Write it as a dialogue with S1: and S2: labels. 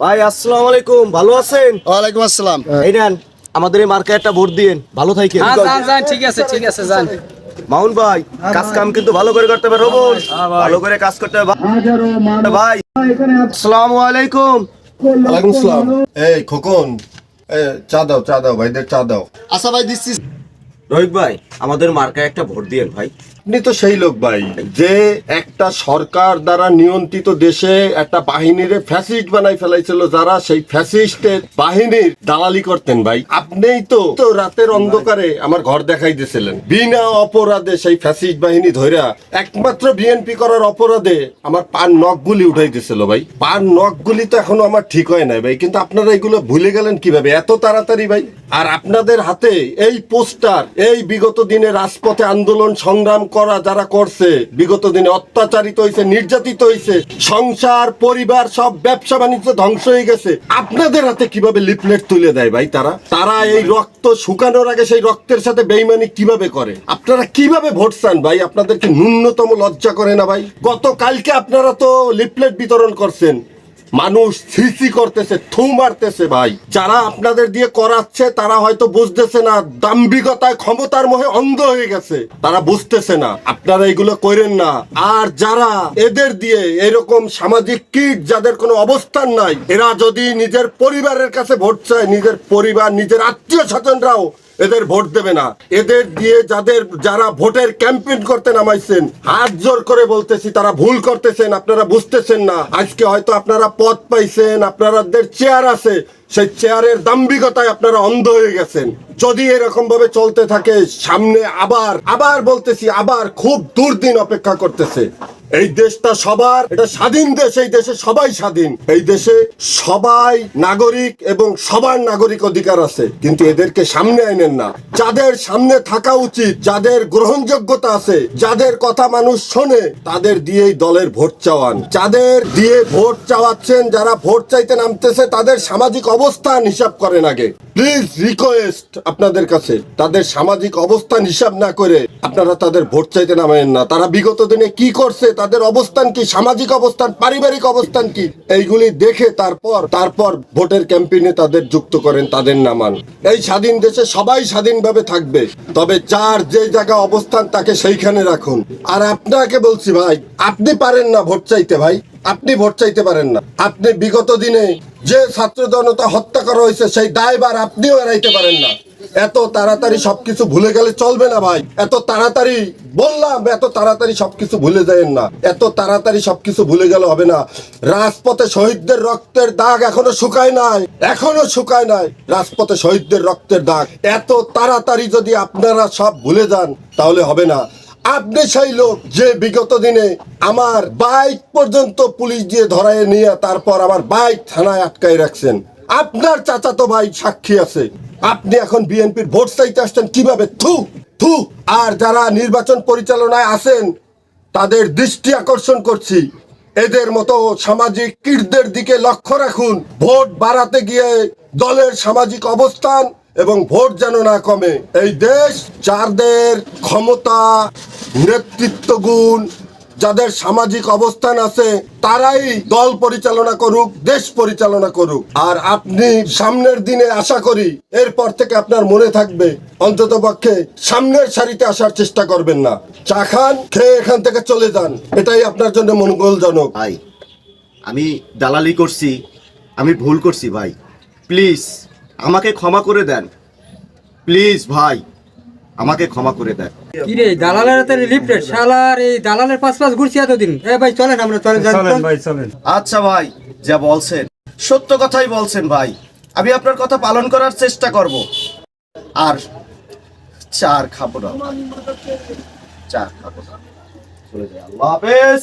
S1: ভাই আসসালামু আলাইকুম। ভালো আছেন?
S2: ওয়ালাইকুম আসসালাম।
S1: এই নেন আমাদের এই মার্কে একটা ভোট দিয়েন। ভালো থাকেন।
S3: হ্যাঁ যান যান ঠিক আছে ঠিক আছে যান।
S1: মাউন ভাই কাজ কাম কিন্তু ভালো করে করতে হবে রবুল ভালো করে কাজ করতে হবে। ভাই আসসালামু আলাইকুম।
S2: ওয়ালাইকুম আসসালাম।
S4: এই খোকন এ, চা দাও চা দাও ভাইদের চা দাও।
S2: আচ্ছা ভাই দিচ্ছি।
S1: রোহিত ভাই, আমাদের মার্কায় একটা ভোট দিয়েন ভাই।
S4: আপনি তো সেই লোক ভাই, যে একটা সরকার দ্বারা নিয়ন্ত্রিত দেশে একটা বাহিনীর ফ্যাসিস্ট বানাই ফেলাইছিল, যারা সেই ফ্যাসিস্টের বাহিনীর দালালি করতেন ভাই। আপনিই তো তো রাতের অন্ধকারে আমার ঘর দেখাই দিয়েছিলেন। বিনা অপরাধে সেই ফ্যাসিস্ট বাহিনী ধইরা একমাত্র বিএনপি করার অপরাধে আমার পার নখগুলি উঠাই দিয়েছিল ভাই। পার নখগুলি তো এখনও আমার ঠিক হয় নাই ভাই, কিন্তু আপনারা এগুলো ভুলে গেলেন কীভাবে? এত তাড়াতাড়ি ভাই। আর আপনাদের হাতে এই পোস্টার, এই বিগত দিনে রাজপথে আন্দোলন সংগ্রাম করা যারা করছে, বিগত দিনে অত্যাচারিত হয়েছে নির্যাতিত হয়েছে সংসার, পরিবার, সব ব্যবসা বাণিজ্য ধ্বংস হয়ে গেছে। আপনাদের হাতে কীভাবে লিফলেট তুলে দেয় ভাই তারা? তারা এই রক্ত শুকানোর আগে সেই রক্তের সাথে বেইমানি কীভাবে করে? আপনারা কীভাবে ভোট চান ভাই? আপনাদেরকে ন্যূনতম লজ্জা করে না ভাই? গতকালকে আপনারা তো লিফলেট বিতরণ করছেন। মানুষ সিসি করতেছে, থু মারতেছে ভাই। যারা আপনাদের দিয়ে করাচ্ছে, তারা হয়তো বুঝতেছে না, দাম্ভিকতায় ক্ষমতার মোহে অন্ধ হয়ে গেছে। তারা বুঝতেছে না, আপনারা এগুলো করেন না। আর যারা এদের দিয়ে এরকম সামাজিক কীট, যাদের কোনো অবস্থান নাই, এরা যদি নিজের পরিবারের কাছে ভোট চায়, নিজের পরিবার, নিজের আত্মীয় স্বজনরাও এদের ভোট দেবে না। এদের দিয়ে যাদের, যারা ভোটের ক্যাম্পেইন করতে নামাইছেন, হাত জোর করে বলতেছি, তারা ভুল করতেছেন, আপনারা বুঝতেছেন না। আজকে হয়তো আপনারা পদ পাইছেন আপনাদের চেয়ার আছে, সেই চেয়ারের দাম্ভিকতায় আপনারা অন্ধ হয়ে গেছেন। যদি এরকম ভাবে চলতে থাকে, সামনে আবার আবার বলতেছি, আবার খুব দুর্দিন অপেক্ষা করতেছে। এই দেশটা সবার, এটা স্বাধীন দেশ, এই দেশে সবাই স্বাধীন। এই দেশে সবাই নাগরিক এবং সবার নাগরিক অধিকার আছে। কিন্তু এদেরকে সামনে আনেন না। যাদের সামনে থাকা উচিত, যাদের গ্রহণযোগ্যতা আছে, যাদের কথা মানুষ শোনে, তাদের দিয়েই দলের ভোট চাওয়ান। যাদের দিয়ে ভোট চাওয়াচ্ছেন, যারা ভোট চাইতে নামতেছে, তাদের সামাজিক অবস্থান হিসাব করেন আগে। প্লিজ রিকোয়েস্ট আপনাদের কাছে, তাদের সামাজিক অবস্থান হিসাব না করে আপনারা তাদের ভোট চাইতে নামেন না। তারা বিগত দিনে কি করছে? তাদের অবস্থান কি? সামাজিক অবস্থান? পারিবারিক অবস্থান কি? এইগুলি দেখে তারপর তারপর ভোটের ক্যাম্পেইনে তাদের যুক্ত করেন, তাদের নামান। এই স্বাধীন দেশে সবাই স্বাধীনভাবে থাকবে। তবে যার যে জায়গা অবস্থান, তাকে সেইখানে রাখুন। আর আপনাকে বলছি ভাই, আপনি পারেন না ভোট চাইতে ভাই। আপনি ভোট চাইতে পারেন না। আপনি বিগত দিনে যে ছাত্র জনতা হত্যা করা হয়েছে, সেই দায়বার আপনিও এড়াইতে পারেন না। এত তাড়াতাড়ি সবকিছু ভুলে গেলে চলবে না ভাই। এত তাড়াতাড়ি বললাম, এত তাড়াতাড়ি সবকিছু ভুলে যাবেন না। এত তাড়াতাড়ি সবকিছু ভুলে গেলে হবে না। রাজপথে শহীদদের রক্তের দাগ এখনও শুকায় নাই। এখনও শুকায় নাই রাজপথে শহীদদের রক্তের দাগ। এত তাড়াতাড়ি যদি আপনারা সব ভুলে যান, তাহলে হবে না। আপনি সেই লোক যে বিগত দিনে আমার বাইক পর্যন্ত পুলিশ দিয়ে ধরায় নিয়ে তারপর আমার বাইক থানায় আটকায় রাখছেন। আপনার চাচাতো ভাই সাক্ষী আছে। আপনি এখন বিএনপির ভোট চাইতে আসছেন কীভাবে? থু থু। আর যারা নির্বাচন পরিচালনায় আছেন, তাদের দৃষ্টি আকর্ষণ করছি। এদের মতো সামাজিক কীটদের দিকে লক্ষ্য রাখুন। ভোট বাড়াতে গিয়ে দলের সামাজিক অবস্থান এবং ভোট যেন না কমে। এই দেশ যাদের ক্ষমতা নেতৃত্ব গুণ যাদের সামাজিক অবস্থান আছে, তারাই দল পরিচালনা করুক, দেশ পরিচালনা করুক। আর আপনি সামনের দিনে আশা করি, এরপর থেকে আপনার মনে থাকবে, অন্তত পক্ষে সামনের সারিতে আসার চেষ্টা করবেন না। চা খান, খেয়ে এখান থেকে চলে যান। এটাই আপনার জন্য মঙ্গলজনক।
S1: ভাই, আমি দালালি করছি, আমি ভুল করছি ভাই। প্লিজ, আমাকে ক্ষমা করে দেন। প্লিজ ভাই, আমাকে ক্ষমা করে দেন।
S3: কি রে দালালের হাতে লিফটেড শালার এই দালালের পাঁচ পাঁচ ঘুরছি এতদিন। এ ভাই চলেন আমরা চলেন চলেন
S1: আচ্ছা ভাই যা বলছেন। সত্য কথাই বলছেন ভাই। আমি আপনার কথা পালন করার চেষ্টা করব। আর চার খাব না চার খাব না। চলে যাই। আল্লাহ হাফেজ।